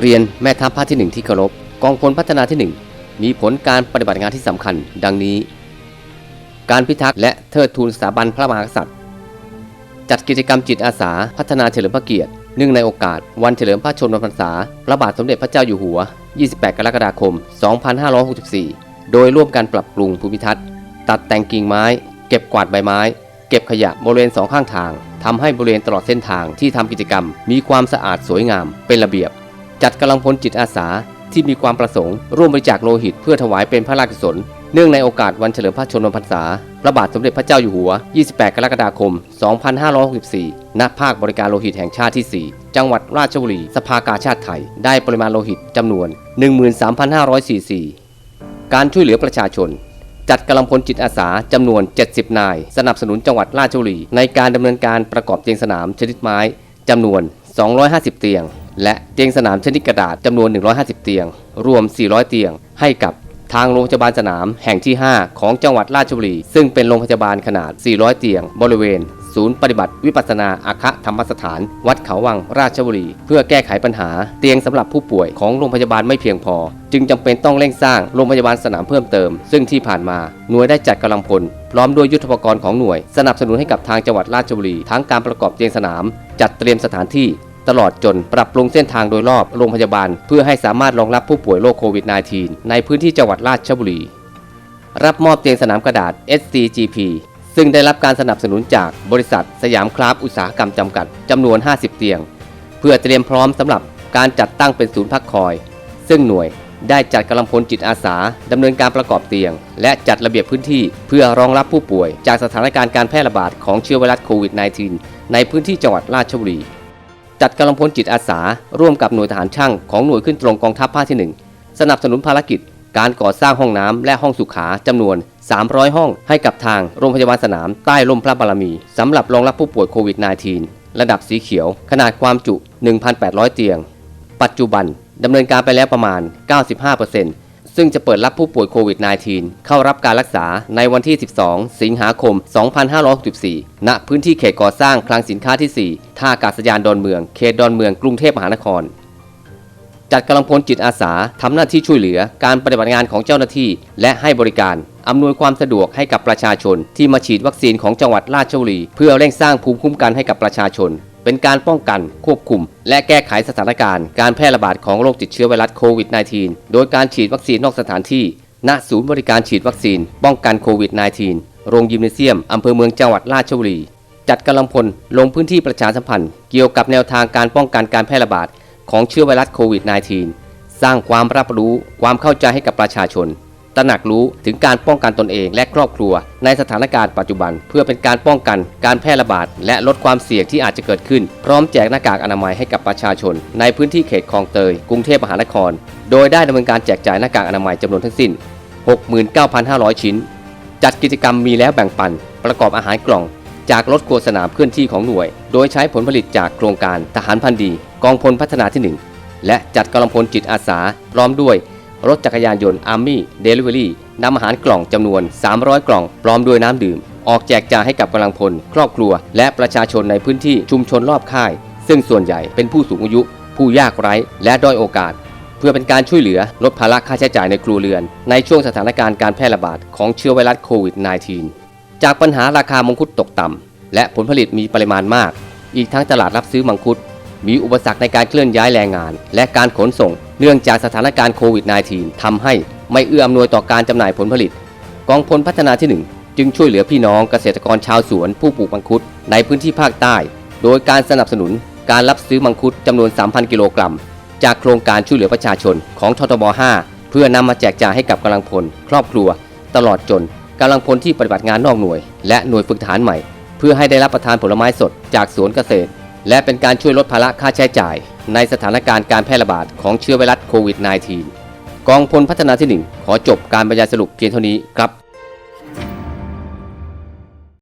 เรียนแม่ทัพภาคที่ 1 ที่เคารพกองพลพัฒนาที่ 1 มีผลการปฏิบัติงานที่สำคัญ ดังนี้ การพิทักษ์และเทิดทูนสถาบันพระมหากษัตริย์ จัดกิจกรรมจิตอาสา พัฒนาเฉลิมพระเกียรติเนื่องในโอกาส วันเฉลิมพระชนมพรรษา พระบาทสมเด็จพระเจ้าอยู่หัว 28 กรกฎาคม 2564 โดยร่วมกันปรับปรุงภูมิทัศน์ ตัดแต่งกิ่งไม้ เก็บกวาดใบไม้ เก็บขยะบริเวณสองข้างทางทำให้บริเวณตลอดเส้นทางที่ทำกิจกรรม มีความสะอาดสวยงามเป็นระเบียบ จัดกำลังพลจิตอาสาที่มีความประสงค์ร่วมบริจาคโลหิตเพื่อถวายเป็นพระราชกุศลเนื่องในโอกาสวันเฉลิมพระชนมพรรษา พระบาทสมเด็จพระเจ้าอยู่หัว 28 กรกฎาคม 2564 ณ ภาคบริการโลหิตแห่งชาติที่ 4 จังหวัดราชบุรี สภากาชาติไทย ได้ปริมาณโลหิตจำนวน 13,500ซีการช่วยเหลือประชาชน จัดกำลังพลจิตอาสาจำนวน 70 นาย สนับสนุนจังหวัดราชบุรีในการดำเนินการประกอบเตียงสนามชนิดไม้จำนวน 250 เตียง และเตียงสนามชนิดกระดาษจำนวน 150 เตียง รวม 400 เตียง ให้กับทางโรงพยาบาลสนามแห่งที่ 5 ของจังหวัดราชบุรี ซึ่งเป็นโรงพยาบาลขนาด 400 เตียง บริเวณ ศูนย์ปฏิบัติวิปัสนาอาคะธรรมสถาน วัดเขาวังราชบุรี เพื่อแก้ไขปัญหาเตียงสำหรับผู้ป่วยของโรงพยาบาลไม่เพียงพอ จึงจำเป็นต้องเร่งสร้างโรงพยาบาลสนามเพิ่มเติม ซึ่งที่ผ่านมาหน่วยได้จัดกำลังพลพร้อมด้วยยุทธปกรณ์ของหน่วย สนับสนุนให้กับทางจังหวัดราชบุรี ทั้งการประกอบเตียงสนาม จัดเตรียมสถานที่ ตลอดจนปรับปรุงเส้นทางโดยรอบโรงพยาบาล เพื่อให้สามารถรองรับผู้ป่วยโรคโควิด -19 ในพื้นที่จังหวัดราชบุรี รับมอบเตียงสนามกระดาษ SCGP ซึ่งได้รับการสนับสนุนจากบริษัทสยามคราฟอุตสาหกรรมจำกัดจำนวน 50 เตียง เพื่อเตรียมพร้อมสำหรับการจัดตั้งเป็นศูนย์พักคอย ซึ่งหน่วยได้จัดกำลังพลจิตอาสาดำเนินการประกอบเตียง และจัดระเบียบพื้นที่เพื่อรองรับผู้ป่วย จากสถานการณ์การแพร่ระบาดของเชื้อไวรัสโควิด -19 ในพื้นที่จังหวัดราชบุรี จัดกำลังพลจิตอาสา ร่วมกับหน่วยทหารช่างของหน่วยขึ้นตรงกองทัพภาคที่ 1 สนับสนุนภารกิจ การก่อสร้างห้องน้ำและห้องสุขาจำนวน 300 ห้องให้กับทางโรงพยาบาลสนามใต้ร่มพระบารมีสำหรับรองรับผู้ป่วยโควิด -19 ระดับสีเขียว ขนาดความจุ 1,800 เตียง ปัจจุบันดำเนินการไปแล้วประมาณ 95% ซึ่งจะเปิดรับผู้ป่วยโควิด -19 เข้ารับการรักษาในวันที่ 12 สิงหาคม 2564 ณ พื้นที่เขตก่อสร้างคลังสินค้าที่ 4 ท่าอากาศยานดอนเมือง เขตดอนเมือง กรุงเทพมหานคร จัดกำลังพลจิตอาสาทำหน้าที่ช่วยเหลือการปฏิบัติงานของเจ้าหน้าที่ และให้บริการอำนวยความสะดวกให้กับประชาชน ที่มาฉีดวัคซีนของจังหวัดราชบุรี เพื่อเร่งสร้างภูมิคุ้มกันให้กับประชาชน เป็นการป้องกัน ควบคุม และแก้ไขสถานการณ์การแพร่ระบาดของโรคติดเชื้อไวรัสโควิด -19 โดยการฉีดวัคซีนนอกสถานที่ ณ ศูนย์บริการฉีดวัคซีน ป้องกันโควิด -19 โรงยิมเนเซียม อำเภอเมืองจังหวัดราชบุรี จัดกำลังพลลงพื้นที่ประชาสัมพันธ์ เกี่ยวกับแนวทางการป้องกันการแพร่ระบาดของเชื้อไวรัสโควิด -19 สร้างความรับรู้ ความเข้าใจให้กับประชาชน ตระหนักรู้ถึงการป้องกันตนเองและครอบครัว ในสถานการณ์ปัจจุบัน เพื่อเป็นการป้องกันการแพร่ระบาด และลดความเสี่ยงที่อาจจะเกิดขึ้น พร้อมแจกหน้ากากอนามัยให้กับประชาชน ในพื้นที่เขตคลองเตย กรุงเทพมหานคร โดยได้ดำเนินการแจกจ่ายหน้ากากอนามัยจำนวนทั้งสิ้น 69,500 ชิ้น จัดกิจกรรมมีแล้วแบ่งปัน ประกอบอาหารกล่อง จากรถครัวสนามเคลื่อนที่ของหน่วย โดยใช้ผลผลิตจากโครงการทหารพันธุ์ดี กองพลพัฒนาที่ 1 และจัดกำลังพลจิตอาสาพร้อมด้วย รถจักรยานยนต์อาร์มี่เดลิเวอรี่นำอาหารกล่องจำนวน 300 กล่อง พร้อมด้วยน้ำดื่ม ออกแจกจ่ายให้กับกำลังพล ครอบครัว และประชาชนในพื้นที่ชุมชนรอบค่าย ซึ่งส่วนใหญ่เป็นผู้สูงอายุ ผู้ยากไร้ และด้อยโอกาส เพื่อเป็นการช่วยเหลือลดภาระค่าใช้จ่ายในครัวเรือน ในช่วงสถานการณ์การแพร่ระบาดของเชื้อไวรัสโควิด -19 จากปัญหาราคามังคุดตกต่ำและผลผลิตมีปริมาณมาก อีกทั้งตลาดรับซื้อมังคุด มีอุปสรรคในการเคลื่อนย้ายแรงงาน และการขนส่ง เนื่องจากสถานการณ์โควิด -19 ทำให้ไม่เอื้ออำนวยต่อการจำหน่ายผลผลิต กองพลพัฒนาที่ 1 จึงช่วยเหลือพี่น้องเกษตรกรชาวสวนผู้ปลูกมังคุดในพื้นที่ภาคใต้ โดยการสนับสนุนการรับซื้อมังคุดจำนวน 3,000 กิโลกรัม จากโครงการช่วยเหลือประชาชนของททบ 5 เพื่อนำมาแจกจ่ายให้กับกำลังพล ครอบครัว ตลอดจนกำลังพลที่ปฏิบัติงานนอกหน่วย และหน่วยฝึกทหารใหม่ เพื่อให้ได้รับประทานผลไม้สดจากสวนเกษตร และเป็นการช่วยลดภาระค่าใช้จ่าย ในสถานการณ์การแพร่ระบาดของเชื้อไวรัสโควิด -19 กองพลพัฒนาที่ 1 ขอจบการบรรยายสรุปเพียงเท่านี้ครับ